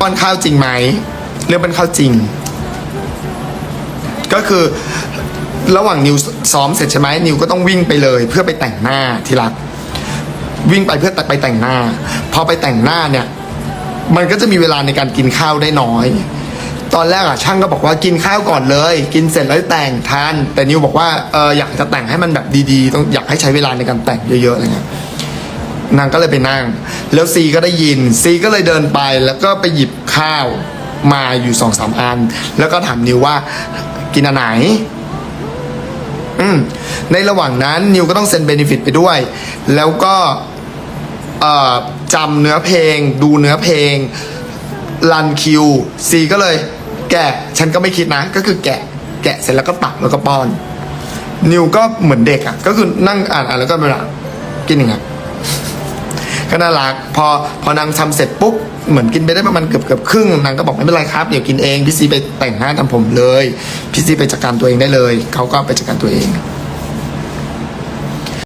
ป้อนข้าวจริงไหมเรื่องเป็นข้าวจริง ก็คือระหว่างนิวซ้อมเสร็จใช่ไหมนิวก็ต้องวิ่งไปเลย เพื่อไปแต่งหน้าที่รัก วิ่งไปเพื่อไปแต่งหน้า พอไปแต่งหน้าเนี่ย มันก็จะมีเวลาในการกินข้าวได้น้อย ตอนแรกอะช่างก็บอกว่ากินข้าวก่อนเลย กินเสร็จแล้วแต่งทาน แต่นิวบอกว่าเอออยากจะแต่งให้มันแบบดีๆ ต้องอยากให้ใช้เวลาในการแต่งเยอะๆอะไรเงี้ย นางก็เลยไปนั่ง แล้วซีก็ได้ยิน ซีก็เลยเดินไปแล้วก็ไปหยิบข้าวมาอยู่สองสามอัน แล้วก็ถามนิวว่ากินอันไหน อืมในระหว่างนั้นนิวก็ต้องเซ็นเบนฟิตไปด้วย แล้วก็เอ่อจำเนื้อเพลง ดูเนื้อเพลงรันคิวซีก็เลย แกะฉันก็ไม่คิดนะ ก็คือแกะ แกะเสร็จแล้วก็ตักแล้วก็ป้อน นิวก็เหมือนเด็กอะ ก็คือนั่งอ่านอ่านแล้วก็เวลากินอย่างเงี้ย ก็น่ารักพอพอนางทำเสร็จปุ๊บเหมือนกินไปได้ประมาณเกือบเกือบครึ่งนางก็บอกไม่เป็นไรครับเดี๋ยวกินเองพี่ซีไปแต่งหน้าทำผมเลยพี่ซีไปจัดการตัวเองได้เลยเขาก็ไปจัดการตัวเอง